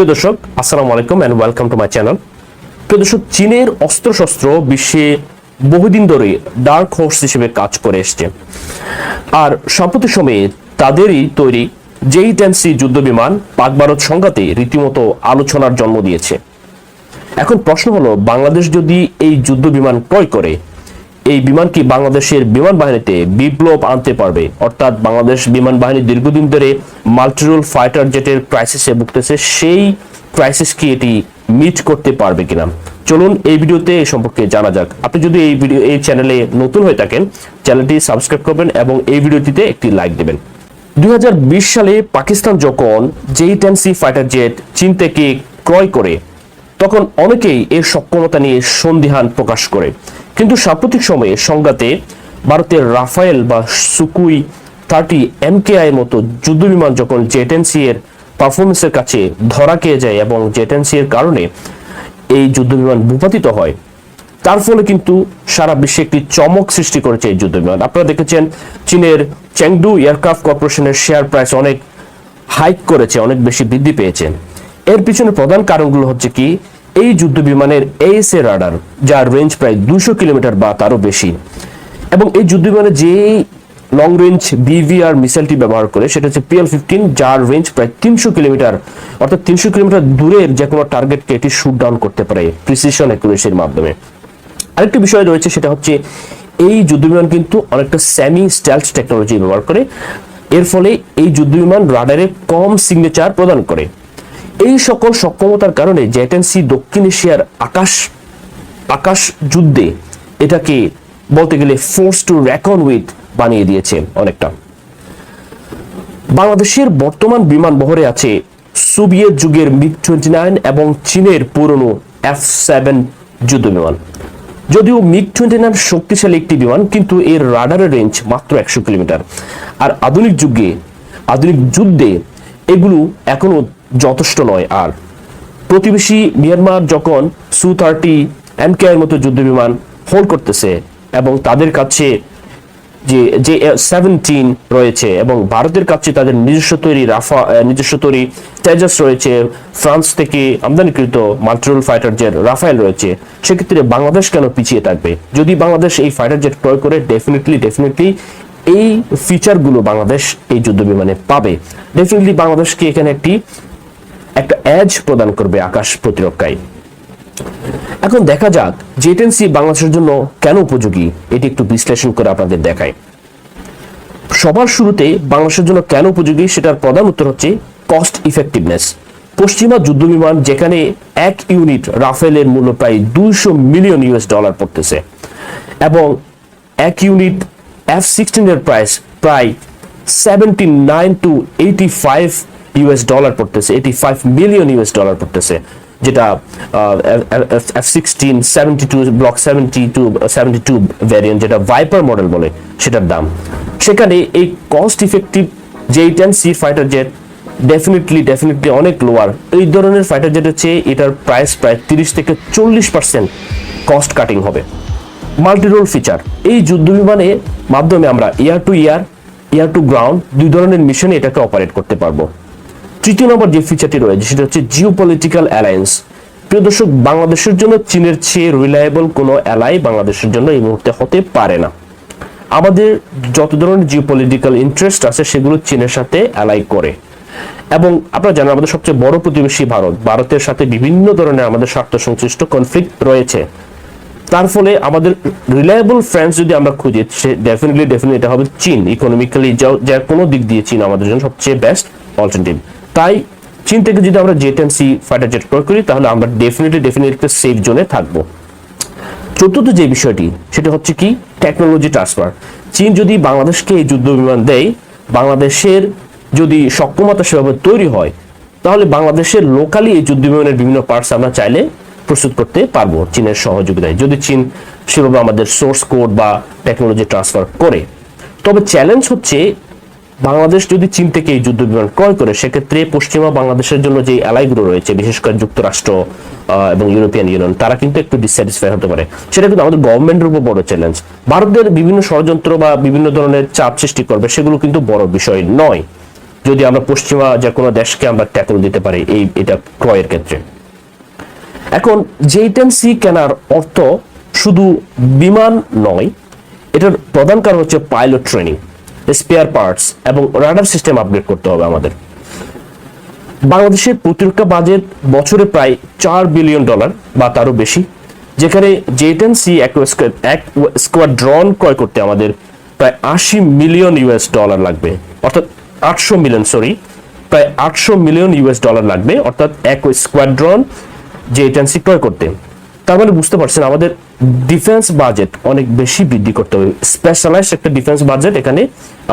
প্রিয় দর্শক, আসসালামু আলাইকুম and welcome to my channel প্রিয় দর্শক, চীনের অস্ত্রশস্ত্র বিশ্বে বহুদিন ধরে ডার্ক হোর্স হিসেবে কাজ করে এসছে। আর সাম্প্রতিক সময়ে তাদেরই তৈরি জেই টেন্সি যুদ্ধ বিমান পাক ভারত সংঘাতে রীতিমতো আলোচনার জন্ম দিয়েছে। এখন প্রশ্ন হলো, বাংলাদেশ যদি এই যুদ্ধ বিমান ক্রয় করে এই বিমানটি বাংলাদেশের বিমান বাহিনীতে বিপ্লব আনতে পারবে? অর্থাৎ বাংলাদেশ বিমান বাহিনী দীর্ঘদিন ধরে মাল্টিরোল ফাইটার জেটের ক্রাইসিসে ভুগতেছে, সেই ক্রাইসিস কি এটি মিট করতে পারবে কিনা? চলুন এই ভিডিওতে এই সম্পর্কে জানা যাক। আপনি যদি এই ভিডিও এই চ্যানেলে নতুন হয়ে থাকেন, চ্যানেলটি সাবস্ক্রাইব করবেন এবং এই ভিডিওটিতে একটি লাইক দেবেন। দুই হাজার বিশ সালে পাকিস্তান যখন J ten C fighter jet চীন থেকে ক্রয় করে, তখন অনেকেই এর সক্ষমতা নিয়ে সন্দিহান প্রকাশ করে। কিন্তু সাম্প্রতিক সময়ে সংঘাতে ভারতের রাফায়েল বা সুকুই থার্টি এমকেআই এর মতো যুদ্ধবিমান যখন জেটেন্সি এর পারফরমেন্সের কাছে ধরা খেয়ে যায় এবং জেটেন্সি এর কারণে এই যুদ্ধবিমান ভূপাতিত হয়, তার ফলে কিন্তু সারা বিশ্বে একটি চমক সৃষ্টি করেছে এই যুদ্ধবিমান আপনারা দেখেছেন চীনের চ্যাংডু এয়ারক্রাফট কর্পোরেশনের শেয়ার প্রাইস অনেক হাইক করেছে, অনেক বেশি বৃদ্ধি পেয়েছে। এর পিছনে প্রধান কারণগুলো হচ্ছে কি? এই যুদ্ধ বিমানের এএসএ রাডার, যার রেঞ্জ প্রায় দুশো কিলোমিটার বা তারও বেশি, এবং এই যুদ্ধ বিমানে যে লং রেঞ্জ বিভিআর মিসাইলটি ব্যবহার করে, সেটা হচ্ছে পিএল ফিফটিন যার রেঞ্জ প্রায় তিনশো কিলোমিটার, অর্থাৎ তিনশো কিলোমিটার দূরের যে কোনো টার্গেটকে এটি শুট ডাউন করতে পারে প্রিসিশন অ্যাকুরেসির মাধ্যমে। আরেকটি বিষয় রয়েছে, সেটা হচ্ছে এই যুদ্ধবিমান কিন্তু অনেকটা সেমি স্টেলথ টেকনোলজি ব্যবহার করে, এর ফলে এই যুদ্ধবিমান রাডারে কম সিগনেচার প্রদান করে। এই সকল সক্ষমতার কারণে জেটেন্সি দক্ষিণ এশিয়ার আকাশ আকাশ যুদ্ধে এটাকে বলতে গেলে ফোর্স টু রেকন উইথ বানিয়ে দিয়েছে অনেকটা। বাংলাদেশের বর্তমান বিমান বহরে আছে সোভিয়েত যুগের মিগ টোয়েন্টি নাইন এবং চীনের পুরনো এফ সেভেন যুদ্ধ বিমান। যদিও মিগ টোয়েন্টি নাইন শক্তিশালী একটি বিমান, কিন্তু এর রাডারের রেঞ্জ মাত্র একশো কিলোমিটার। আর আধুনিক যুগে, আধুনিক যুদ্ধে এগুলো এখনও যথেষ্ট নয়। আর প্রতিবেশী মিয়ানমার যখন সু থার্টি এমকে এর মতো যুদ্ধ বিমান হোল্ড করতেছে এবং তাদের কাছে যে যে সেভেন্টিন রয়েছে এবং ভারতের কাছে তাদের নিজস্ব তৈরি রাফা নিজস্ব তৈরি তেজাস রয়েছে, ফ্রান্স থেকে আমদানিকৃত মাল্টিরোল ফাইটার জেট রাফায়েল রয়েছে, সেক্ষেত্রে বাংলাদেশ কেন পিছিয়ে থাকবে? যদি বাংলাদেশ এই ফাইটার জেট ক্রয় করে ডেফিনেটলি ডেফিনেটলি এই ফিচারগুলো বাংলাদেশ এই যুদ্ধ বিমানে পাবে ডেফিনেটলি বাংলাদেশকে এখানে একটি একটা এজ প্রদান করবে আকাশ প্রতিরক্ষায়। এখন দেখা যাক জেটেন্সি বাংলাদেশের জন্য কেন উপযোগী, এটি একটু বিশ্লেষণ করে আপনাদের দেখায়। সবার শুরুতে বাংলাদেশের জন্য কেন উপযোগী সেটার প্রধান উত্তর হচ্ছে কস্ট ইফেক্টিভনেস পশ্চিমা যুদ্ধবিমান যেখানে এক ইউনিট রাফেলের মূল্য প্রায় দুইশো মিলিয়ন ইউএস ডলার পড়তেছে এবং এক ইউনিট এফ সিক্সটিনের প্রাইস প্রায় seventy nine two eighty five US dollar পড়তেছে eighty five million US dollar পড়তেছে, যেটা F sixteen seventy two block seventy two seventy two variant যেটা ভাইপার মডেল বলে, সেটার দাম। সেখানে এই কস্ট ইফেক্টিভ যে ten C fighter jet definitely definitely অনেক লোয়ার এই ধরনের ফাইটার জেটের চেয়ে এটার প্রাইস প্রায় তিরিশ থেকে চল্লিশ পার্সেন্ট কস্ট কাটিং হবে। মাল্টিরোল ফিচার এই যুদ্ধ বিমানের মাধ্যমে আমরা air to air air to ground দুই ধরনের মিশনে এটাকে অপারেট করতে পারব। তৃতীয় নম্বর যে ফিচারটি রয়েছে, সেটা হচ্ছে জিও পলিটিক্যাল অ্যালায়েন্স প্রিয় দর্শক, বাংলাদেশের জন্য চীনের চেয়ে রিলায়েবল কোনো অ্যালাই বাংলাদেশের জন্য এই মুহূর্তে হতে পারে না। আমাদের যত ধরনের জিও পলিটিক্যাল ইন্টারেস্ট আছে, সেগুলো চীনের সাথে অ্যালাই করে। এবং আপনারা জানেন, আমাদের সবচেয়ে বড় প্রতিবেশী ভারত। ভারতের সাথে বিভিন্ন ধরনের আমাদের স্বার্থ সংশ্লিষ্ট কনফ্লিক্ট রয়েছে। তার ফলে আমাদের রিলায়েবল ফ্রেন্ডস যদি আমরা খুঁজি, সে ডেফিনেটলি ডেফিনেটলি এটা হবে চীন। ইকোনমিক্যালি যা কোনো দিক দিয়ে চীন আমাদের জন্য সবচেয়ে বেস্ট অল্টারনেটিভ তাই চীন থেকে যদি আমরা jet and C fighter jet ক্রয় করি, তাহলে আমরা ডেফিনেটলি ডেফিনেটলি একটা সেফ জোনে থাকব। চতুর্থ যে বিষয়টি, সেটা হচ্ছে কি? টেকনোলজি ট্রান্সফার চীন যদি বাংলাদেশকে এই যুদ্ধ বিমান দেয়, বাংলাদেশের যদি সক্ষমতা সেভাবে তৈরি হয়, তাহলে বাংলাদেশের লোকালি এই যুদ্ধ বিমানের বিভিন্ন পার্টস আমরা চাইলে প্রস্তুত করতে পারব চীনের সহযোগিতায়। যদি চীন সেভাবে আমাদের সোর্স কোড বা টেকনোলজি ট্রান্সফার করে। তবে চ্যালেঞ্জ হচ্ছে বাংলাদেশ যদি চীন থেকে এই যুদ্ধ বিমান ক্রয় করে, সেক্ষেত্রে পশ্চিমা বাংলাদেশের জন্য যে অ্যালাইগুলো রয়েছে, বিশেষ করে যুক্তরাষ্ট্র এবং ইউরোপিয়ান ইউনিয়ন, তারা কিন্তু একটু ডিসস্যাটিসফাই হতে পারে। সেটা কিন্তু আমাদের গভর্নমেন্টের উপর বড় চ্যালেঞ্জ ভারতের বিভিন্ন ষড়যন্ত্র বা বিভিন্ন ধরনের চাপ সৃষ্টি করবে, সেগুলো কিন্তু বড় বিষয় নয়, যদি আমরা পশ্চিমা যে কোনো দেশকে আমরা ট্যাকল দিতে পারি এই, এটা ক্রয়ের ক্ষেত্রে। এখন জেটেন সি কেনার অর্থ শুধু বিমান নয়, এটার প্রধান কারণ হচ্ছে পাইলট ট্রেনিং স্পেয়ার পার্টস এবং রাডার সিস্টেম আপগ্রেড করতে হবে আমাদের। বাংলাদেশের প্রতিরক্ষা বাজেট বছরে প্রায় চার বিলিয়ন ডলার বা তারও বেশি, যেখানে জেটেন সি এক স্কোয়াড ড্রন ক্রয় করতে আমাদের প্রায় আশি মিলিয়ন ইউএস ডলার লাগবে, অর্থাৎ আটশো মিলিয়ন সরি প্রায় আটশো মিলিয়ন ইউএস ডলার লাগবে, অর্থাৎ এক স্কোয়াড্রন জেটেন সি ক্রয় করতে। তার মানে বুঝতে পারছেন, আমাদের ডিফেন্স বাজেট অনেক বেশি বৃদ্ধি করতে হবে। স্পেশালাইজ একটা ডিফেন্স বাজেট এখানে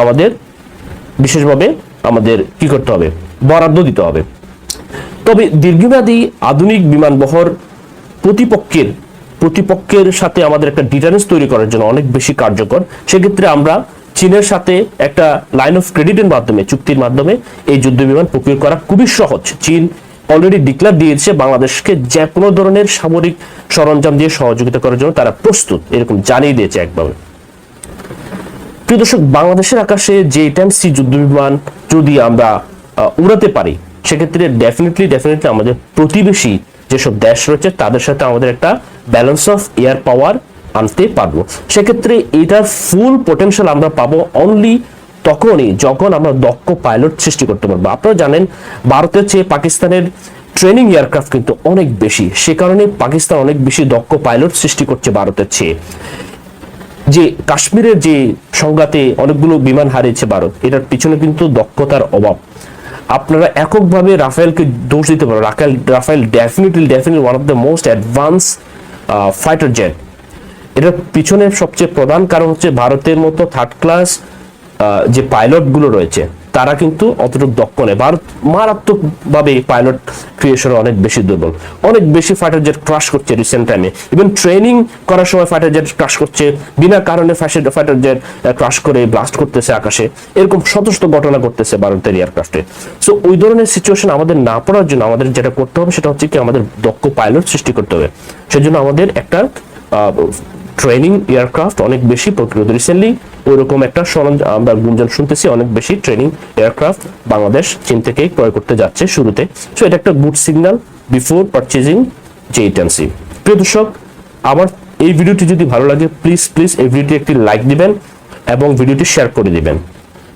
আমাদের বিশেষভাবে আমাদের কি করতে হবে? বরাদ্দ দিতে হবে। তবে দীর্ঘমেয়াদী আধুনিক বিমান বহর প্রতিপক্ষের প্রতিপক্ষের সাথে আমাদের একটা ডিটারেন্স তৈরি করার জন্য অনেক বেশি কার্যকর। সেক্ষেত্রে আমরা চীনের সাথে একটা লাইন অফ ক্রেডিটের মাধ্যমে, চুক্তির মাধ্যমে এই যুদ্ধ বিমান প্রক্রিয়া করা খুবই সহজ। চীন অলরেডি ডিক্লার দিয়েছে বাংলাদেশকে যে কোনো ধরনের সামরিক সরঞ্জাম দিয়ে সহযোগিতা করার জন্য তারা প্রস্তুত, এরকম জানিয়ে দিয়েছে একভাবে প্রিয় দর্শক, বাংলাদেশের আকাশে যে সি যুদ্ধ বিমান যদি আমরা উড়াতে পারি, সেক্ষেত্রে ডেফিনেটলি ডেফিনেটলি আমাদের প্রতিবেশী যেসব দেশ রয়েছে, তাদের সাথে আমাদের একটা ব্যালেন্স অফ এয়ার পাওয়ার আনতে পারব। সেক্ষেত্রে এটার ফুল পোটেনশিয়াল আমরা পাবো অনলি তখনই যখন আমরা দক্ষ পাইলট সৃষ্টি করতে পারব। আপনারা জানেন, ভারতের চেয়ে পাকিস্তানের ট্রেনিং এয়ারক্রাফট কিন্তু অনেক বেশি। সে কারণে পাকিস্তান অনেক বেশি দক্ষ পাইলট সৃষ্টি করছে ভারতের চেয়ে। যে কাশ্মীরের যে সংঘাতে অনেকগুলো বিমান হারিয়েছে ভারত, এটার পিছনে কিন্তু দক্ষতার অভাব। আপনারা এককভাবে রাফেলকে দোষ দিতে পারেন Rafale Rafale definitely definitely one of the most advance fighter jet এটার পিছনে সবচেয়ে প্রধান কারণ হচ্ছে ভারতের মতো থার্ড ক্লাস যে পাইলটগুলো রয়েছে, তারা কিন্তু অতটুকু দক্ষ নেই ভারত মারাত্মকভাবে পাইলট ক্রিয়েশনে অনেক বেশি দুর্বল। অনেক বেশি ফাইটার জেট ক্রাশ করছে রিসেন্ট টাইমে ইভেন ট্রেনিং করার সময় ফাইটার জেট ক্রাশ করছে, বিনা কারণে ফাইটার জেট ক্রাশ করে ব্লাস্ট করতেছে আকাশে। এরকম শত ঘটনা ঘটতেছে ভারতের এয়ারক্রাফটে সো ওই ধরনের সিচুয়েশন আমাদের না পড়ার জন্য আমাদের যেটা করতে হবে, সেটা হচ্ছে কি আমাদের দক্ষ পাইলট সৃষ্টি করতে হবে। সেজন্য আমাদের একটা ট্রেনিং এয়ারক্রাফট অনেক বেশি প্রকৃত রিসেন্টলি ওইরকম একটা সরঞ্জাম আমরা গুঞ্জন শুনতেছি, অনেক বেশি ট্রেনিং এয়ারক্রাফট বাংলাদেশ, চীন থেকে ক্রয় করতে যাচ্ছে শুরুতে। সো এটা একটা good signal before purchasing J ten C প্রিয় দর্শক, আমার এই ভিডিওটি যদি ভালো লাগে প্লিজ প্লিজ এই ভিডিওটি একটি লাইক দিবেন এবং ভিডিওটি শেয়ার করে দিবেন।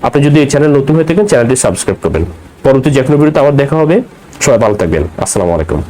আপনি যদি এই চ্যানেল নতুন হয়ে থাকেন চ্যানেলটি সাবস্ক্রাইব করবেন। পরবর্তী যে কোনো ভিডিওতে আবার দেখা হবে। সবাই ভালো থাকবেন। আসসালামু আলাইকুম।